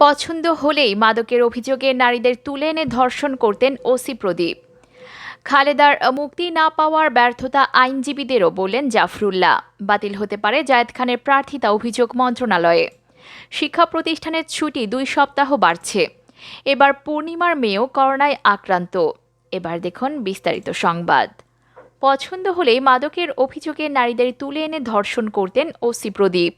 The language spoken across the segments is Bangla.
পছন্দ হলেই মাদকের অভিযোগে নারীদের তুলে এনে ধর্ষণ করতেন ওসি প্রদীপ। খালেদার মুক্তি না পাওয়ার ব্যর্থতা আইনজীবীদেরও বললেন জাফরুল্লাহ। বাতিল হতে পারে জায়েদ খানের প্রার্থিতা অভিযোগ মন্ত্রণালয়ে। শিক্ষা প্রতিষ্ঠানের ছুটি দুই সপ্তাহ বাড়ছে। এবার পূর্ণিমার মেয়েও করোনায় আক্রান্ত। এবার দেখুন বিস্তারিত সংবাদ। পছন্দ হলেই মাদকের অভিযোগে নারীদের তুলে এনে ধর্ষণ করতেন ওসি প্রদীপ।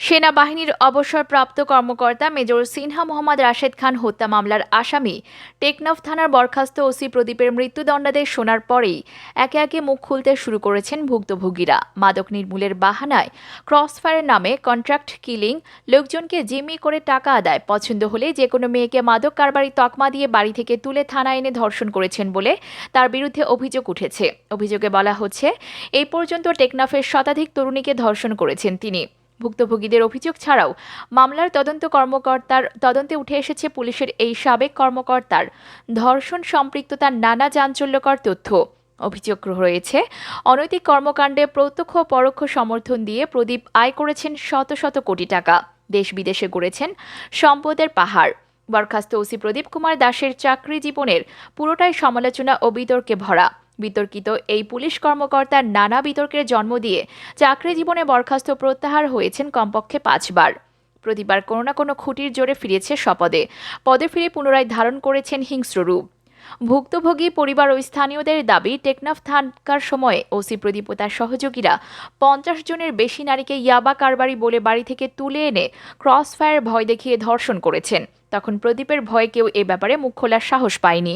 সেনাবাহিনীর অবসরপ্রাপ্ত কর্মকর্তা মেজর সিনহা মোহাম্মদ রাশেদ খান হত্যা মামলার আসামি টেকনাফ থানার বরখাস্ত ওসি প্রদীপের মৃত্যুদণ্ডাদেশ শোনার পরেই একে একে মুখ খুলতে শুরু করেছেন ভুক্তভোগীরা। মাদক নির্মূলের বাহানায় ক্রসফায়ার নামে কন্ট্রাক্ট কিলিং, লোকজনকে জিম্মি করে টাকা আদায়, পছন্দ হলে যে কোনো মেয়েকে মাদক কারবারি তকমা দিয়ে বাড়ি থেকে তুলে থানায় এনে ধর্ষণ করেছেন বলে তার বিরুদ্ধে অভিযোগ উঠেছে। অভিযোগে বলা হচ্ছে, এই পর্যন্ত টেকনাফের শতাধিক তরুণীকে ধর্ষণ করেছেন তিনি। ভুক্তভোগীদের অভিযোগ ছাড়াও মামলার তদন্ত কর্মকর্তার তদন্তে উঠে এসেছে পুলিশের এই সাবেক কর্মকর্তার ধর্ষণ সম্পৃক্ততার নানা চাঞ্চল্যকর তথ্য। অভিযোগ রয়েছে, অনৈতিক কর্মকাণ্ডে প্রত্যক্ষ পরোক্ষ সমর্থন দিয়ে প্রদীপ আয় করেছেন শত শত কোটি টাকা। দেশ বিদেশে গড়েছেন সম্পদের পাহাড়। বরখাস্ত ওসি প্রদীপ কুমার দাসের চাকরি জীবনের পুরোটাই সমালোচনা ও বিতর্কে ভরা। বিতর্কিত এই পুলিশ কর্মকর্তার নানা বিতর্কের জন্ম দিয়ে চাকরি জীবনে বরখাস্ত প্রত্যাহার হয়েছেন কমপক্ষে পাঁচবার। প্রতিবার কোনো না কোনো খুঁটির জোরে ফিরেছে শপদে পদে ফিরে পুনরায় ধারণ করেছেন হিংস্র রূপ। ভুক্তভোগী পরিবার ও স্থানীয়দের দাবি, টেকনাফ থাকার সময়ে ওসি প্রদীপ তার সহযোগীরা পঞ্চাশ জনের বেশি নারীকে ইয়াবা কারবারি বলে বাড়ি থেকে তুলে এনে ক্রস ফায়ার ভয় দেখিয়ে ধর্ষণ করেছেন। তখন প্রদীপের ভয়ে কেউ এ ব্যাপারে মুখ খোলার সাহস পায়নি।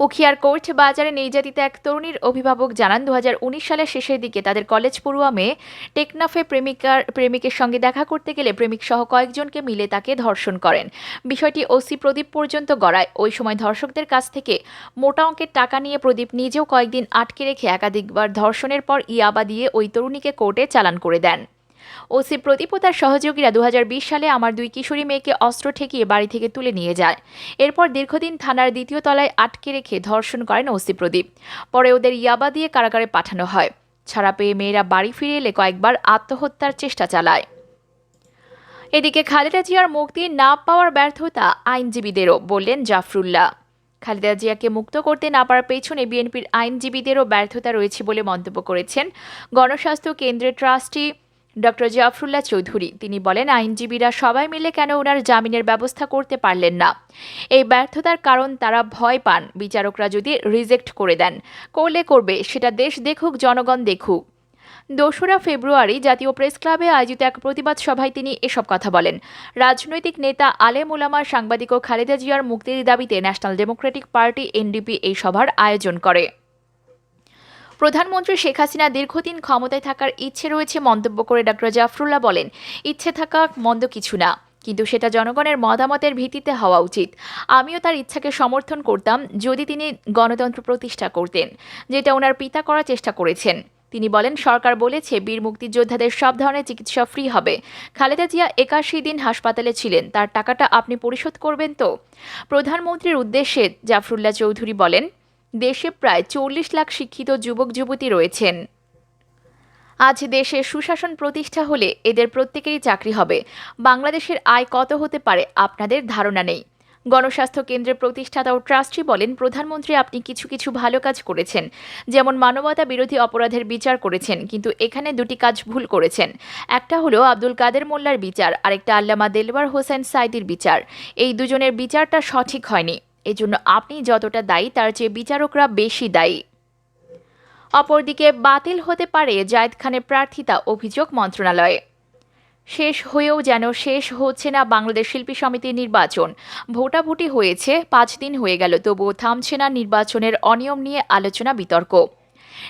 উখিয়ার কোর্ট বাজারে নির্যাতিত এক তরুণীর অভিভাবক জানান দু হাজার উনিশ সালের শেষের দিকে তাদের কলেজ পড়ুয়া মেয়ে টেকনাফে প্রেমিকার, প্রেমিকের সঙ্গে দেখা করতে গেলে প্রেমিক সহ কয়েকজনকে মিলে তাকে ধর্ষণ করেন। বিষয়টি ওসি প্রদীপ পর্যন্ত গড়ায়। ওই সময় ধর্ষকদের কাছ থেকে মোটা অঙ্কের টাকা নিয়ে প্রদীপ নিজেও কয়েকদিন আটকে রেখে একাধিকবার ধর্ষণের পর ইয়াবা দিয়ে ওই তরুণীকে কোর্টে চালান করে দেন। ওসি প্রদীপ ও তার সহযোগীরা দু হাজার বিশ সালে আমার দুই কিশোরী মেয়েকে অস্ত্র ঠেকিয়ে বাড়ি থেকে তুলে নিয়ে যায়। এরপর দীর্ঘদিন থানার দ্বিতীয় তলায় আটকে রেখে ধর্ষণ করেন ওসি প্রদীপ। পরে ওদের ইয়াবা দিয়ে কারাগারে পাঠানো হয়। ছাড়া পেয়ে মেয়েরা বাড়ি ফিরে এলে কয়েকবার আত্মহত্যার চেষ্টা চালায়। এদিকে খালেদা জিয়ার মুক্তি না পাওয়ার ব্যর্থতা আইনজীবীদেরও, বললেন জাফরুল্লাহ। খালেদা জিয়াকে মুক্ত করতে না পারার পেছনে বিএনপির আইনজীবীদেরও ব্যর্থতা রয়েছে বলে মন্তব্য করেছেন গণস্বাস্থ্য কেন্দ্রের ট্রাস্টি ডক্টর জাফরুল্লাহ চৌধুরী। তিনি বলেন, আইনজীবীরা সবাই মিলে কেন ওনার জামিনের ব্যবস্থা করতে পারলেন না? এই ব্যর্থতার কারণ তারা ভয় পান। বিচারকরা যদি রিজেক্ট করে দেন, করলে করবে, সেটা দেশ দেখুক, জনগণ দেখুক। দোসরা ফেব্রুয়ারি জাতীয় প্রেস ক্লাবে আয়োজিত এক প্রতিবাদ সভায় তিনি এসব কথা বলেন। রাজনৈতিক নেতা আলেম ওলামা সাংবাদিক ও খালেদা জিয়ার মুক্তির দাবিতে ন্যাশনাল ডেমোক্রেটিক পার্টি এনডিপি এই সভার আয়োজন করে। প্রধানমন্ত্রী শেখ হাসিনা দীর্ঘদিন ক্ষমতায় থাকার ইচ্ছে রয়েছে মন্তব্য করে ডক্টর জাফরুল্লাহ বলেন, ইচ্ছে থাকা মন্দ কিছু না, কিন্তু সেটা জনগণের মতামতের ভিত্তিতে হওয়া উচিত। আমিও তার ইচ্ছাকে সমর্থন করতাম যদি তিনি গণতন্ত্র প্রতিষ্ঠা করতেন, যেটা ওনার পিতা করার চেষ্টা করেছেন। তিনি বলেন, সরকার বলেছে, বীর মুক্তিযোদ্ধাদের সব ধরনের চিকিৎসা ফ্রি হবে। খালেদা জিয়া একাশি দিন হাসপাতালে ছিলেন, তার টাকাটা আপনি পরিশোধ করবেন তো? প্রধানমন্ত্রীর উদ্দেশ্যে জাফরুল্লাহ চৌধুরী বলেন দেশে প্রায় চল্লিশ লাখ শিক্ষিত যুবক যুবতী রয়েছেন। আজ দেশে সুশাসন প্রতিষ্ঠা হলে এদের প্রত্যেকেরই চাকরি হবে। বাংলাদেশের আয় কত হতে পারে আপনাদের ধারণা নেই। গণস্বাস্থ্য কেন্দ্রের প্রতিষ্ঠাতা ও ট্রাস্টি বলেন, প্রধানমন্ত্রী আপনি কিছু কিছু ভালো কাজ করেছেন। যেমন মানবতা বিরোধী অপরাধের বিচার করেছেন, কিন্তু এখানে দুটি কাজ ভুল করেছেন। একটা হলো আব্দুল কাদের মোল্লার বিচার, আরেকটা আল্লামা দেলওয়ার হোসেন সাইদির বিচার। এই দুজনের বিচারটা সঠিক হয়নি। এজন্য আপনি যতটা দায়ী, তার চেয়ে বিচারকরা বেশি দায়ী। অপরদিকে বাতিল হতে পারে জায়েদ খানের প্রার্থিতা অভিযোগ মন্ত্রণালয়ে। শেষ হয়েও যেন শেষ হচ্ছে না বাংলাদেশ শিল্পী সমিতির নির্বাচন। ভোটাভুটি হয়েছে, পাঁচ দিন হয়ে গেল, তবুও থামছে না নির্বাচনের অনিয়ম নিয়ে আলোচনা বিতর্ক।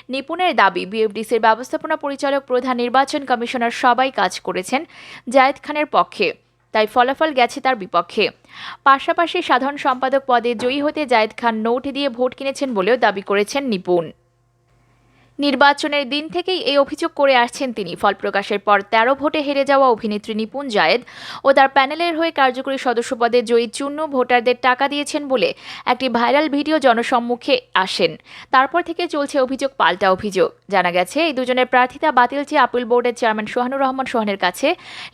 নিপুণের দাবি, বিএফডিসির ব্যবস্থাপনা পরিচালক প্রধান নির্বাচন কমিশনার সবাই কাজ করেছেন জায়েদ খানের পক্ষে। তাই ফলাফল গেছে তার বিপক্ষে। পাশাপাশি সাধারণ সম্পাদক পদে জয়ী হতে জায়েদ খান নোট দিয়ে ভোট কিনেছেন বলেও দাবি করেছেন নিপুণ। নির্বাচনের দিন থেকেই এই অভিযোগ করে আসছেন তিনি। ফল প্রকাশের পর তেরো ভোটে হেরে যাওয়া অভিনেত্রী নিপুণ জায়েদ ও তার প্যানেলের হয়ে কার্যকরী সদস্য পদে জয়ী চূন্য ভোটারদের টাকা দিয়েছেন বলে একটি ভাইরাল ভিডিও জনসম্মুখে আসেন। তারপর থেকে চলছে অভিযোগ পাল্টা অভিযোগ। জানা গেছে, এই দুজনের প্রার্থিতা বাতিল চেয়ে আপিল বোর্ডের চেয়ারম্যান সোহানুর রহমান সোহানের কাছে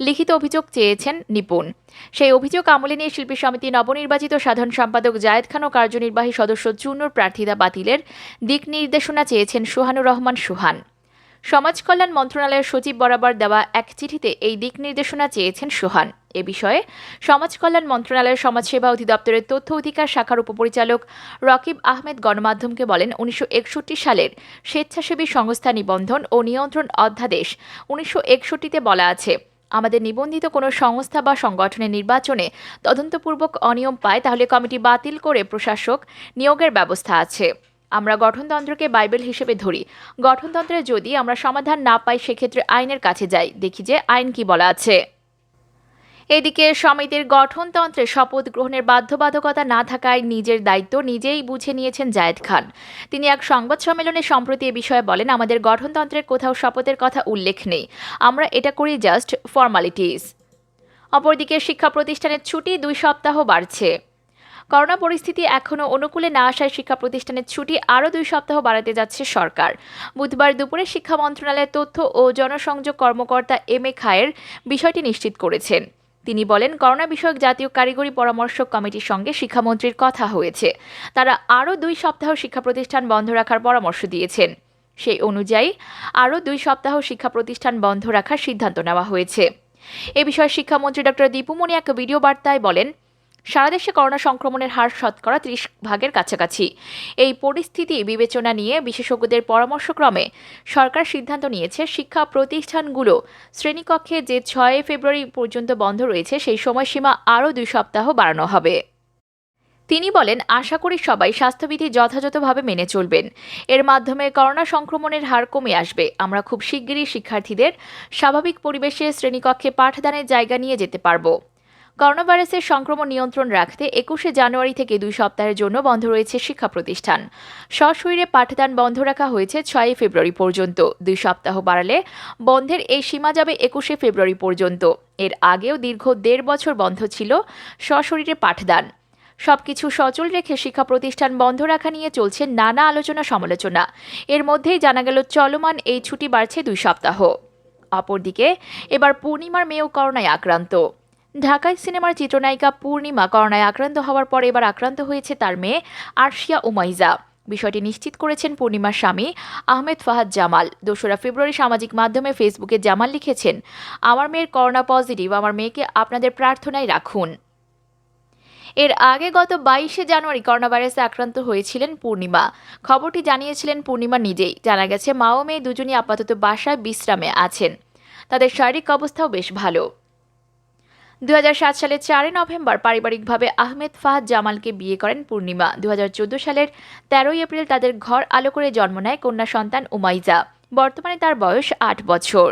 লিখিত অভিযোগ চেয়েছেন নিপুণ। সেই অভিযোগ আমলে নিয়ে শিল্পী সমিতি নবনির্বাচিত সাধারণ সম্পাদক জায়েদ খান ও কার্যনির্বাহী সদস্য চূর্ণর প্রার্থিতা বাতিলের দিক নির্দেশনা চেয়েছেন সোহানুর রহমান সোহান। সমাজ কল্যাণ মন্ত্রণালয়ের সচিব বরাবর দেওয়া এক চিঠিতে এই দিক নির্দেশনা চেয়েছেন সোহান। এ বিষয়ে সমাজ কল্যাণ মন্ত্রণালয়ের সমাজসেবা অধিদপ্তরের তথ্য অধিকার শাখার উপপরিচালক রকিব আহমেদ গণমাধ্যমকে বলেন, উনিশশো একষট্টি সালের স্বেচ্ছাসেবী সংস্থা নিবন্ধন ও নিয়ন্ত্রণ অধ্যাদেশ উনিশশো বলা আছে। আমাদের নিবন্ধিত কোনো সংস্থা বা সংগঠনের নির্বাচনে তদন্তপূর্বক অনিয়ম পায়, তাহলে কমিটি বাতিল করে প্রশাসক নিয়োগের ব্যবস্থা আছে। আমরা গঠনতন্ত্রকে বাইবেল হিসেবে ধরি। গঠনতন্ত্রে যদি আমরা সমাধান না পাই, সেক্ষেত্রে আইনের কাছে যাই। দেখি যে আইন কি বলা আছে। এদিকে সমিতির গঠনতন্ত্রে শপথ গ্রহণের বাধ্যবাধকতা না থাকায় নিজের দায়িত্ব নিজেই বুঝে নিয়েছেন জায়েদ খান। তিনি এক সংবাদ সম্মেলনে সম্প্রতি এ বিষয়ে বলেন, আমাদের গঠনতন্ত্রের কোথাও শপথের কথা উল্লেখ নেই। আমরা এটা করি জাস্ট ফর্মালিটিস অপরদিকে শিক্ষা প্রতিষ্ঠানের ছুটি দুই সপ্তাহ বাড়ছে। করোনা পরিস্থিতি এখনও অনুকূলে না আসায় শিক্ষা প্রতিষ্ঠানের ছুটি আরও দুই সপ্তাহ বাড়াতে যাচ্ছে সরকার। বুধবার দুপুরে শিক্ষা মন্ত্রণালয়ের তথ্য ও জনসংযোগ কর্মকর্তা এম এ খায়ের বিষয়টি নিশ্চিত করেছেন। তিনি বলেন, করোনা বিষয়ক জাতীয় কারিগরি পরামর্শ কমিটির সঙ্গে শিক্ষামন্ত্রীর কথা হয়েছে। তারা আরও দুই সপ্তাহ শিক্ষা প্রতিষ্ঠান বন্ধ রাখার পরামর্শ দিয়েছেন। সেই অনুযায়ী, আরও দুই সপ্তাহ শিক্ষা প্রতিষ্ঠান বন্ধ রাখার সিদ্ধান্ত নেওয়া হয়েছে। এ বিষয়ে শিক্ষামন্ত্রী ডক্টর দীপুমণি এক ভিডিও বার্তায় বলেন সারা দেশে করোনা সংক্রমণের হার শতকরা ত্রিশ ভাগের কাছাকাছি। এই পরিস্থিতি বিবেচনা নিয়ে বিশেষজ্ঞদের পরামর্শক্রমে সরকার সিদ্ধান্ত নিয়েছে, শিক্ষা প্রতিষ্ঠানগুলো শ্রেণীকক্ষে যে ছয় ফেব্রুয়ারি পর্যন্ত বন্ধ রয়েছে, সেই সময়সীমা আরও দুই সপ্তাহ বাড়ানো হবে। তিনি বলেন, আশা করি সবাই স্বাস্থ্যবিধি যথাযথভাবে মেনে চলবেন। এর মাধ্যমে করোনা সংক্রমণের হার কমে আসবে। আমরা খুব শিগগিরই শিক্ষার্থীদের স্বাভাবিক পরিবেশে শ্রেণীকক্ষে পাঠদানের জায়গা নিয়ে যেতে পারব। করোনা ভাইরাসের সংক্রমণ নিয়ন্ত্রণ রাখতে একুশে জানুয়ারি থেকে দুই সপ্তাহের জন্য বন্ধ রয়েছে শিক্ষা প্রতিষ্ঠান। সশরীরে পাঠদান বন্ধ রাখা হয়েছে ছয়ই ফেব্রুয়ারি পর্যন্ত। দুই সপ্তাহ বাড়ালে বন্ধের এই সীমা যাবে একুশে ফেব্রুয়ারি পর্যন্ত। এর আগেও দীর্ঘ দেড় বছর বন্ধ ছিল সশরীরে পাঠদান। সবকিছু সচল রেখে শিক্ষা প্রতিষ্ঠান বন্ধ রাখা নিয়ে চলছে নানা আলোচনা সমালোচনা। এর মধ্যেই জানা গেল, চলমান এই ছুটি বাড়ছে দুই সপ্তাহ। অপরদিকে, এবার পূর্ণিমার মেয়েও করোনায় আক্রান্ত। ঢাকায় সিনেমার চিত্রনায়িকা পূর্ণিমা করোনায় আক্রান্ত হওয়ার পর এবার আক্রান্ত হয়েছে তার মেয়ে আরশিয়া উমাইজা। বিষয়টি নিশ্চিত করেছেন পূর্ণিমার স্বামী আহমেদ ফাহাদ জামাল। দোসরা ফেব্রুয়ারি সামাজিক মাধ্যমে ফেসবুকে জামাল লিখেছেন, আমার মেয়ের করোনা পজিটিভ, আমার মেয়েকে আপনাদের প্রার্থনায় রাখুন। এর আগে গত বাইশে জানুয়ারি করোনা ভাইরাসে আক্রান্ত হয়েছিলেন পূর্ণিমা। খবরটি জানিয়েছিলেন পূর্ণিমা নিজেই। জানা গেছে, মা ও মেয়ে দুজনই আপাতত বাসায় বিশ্রামে আছেন। তাদের শারীরিক অবস্থাও বেশ ভালো। দু সালের চারই নভেম্বর পারিবারিকভাবে আহমেদ ফাহাদ জামালকে বিয়ে করেন পূর্ণিমা। দু হাজার চোদ্দ সালের তেরোই এপ্রিল তাদের ঘর আলো করে জন্ম নেয় কন্যা সন্তান উমাইজা। বর্তমানে তার বয়স আট বছর।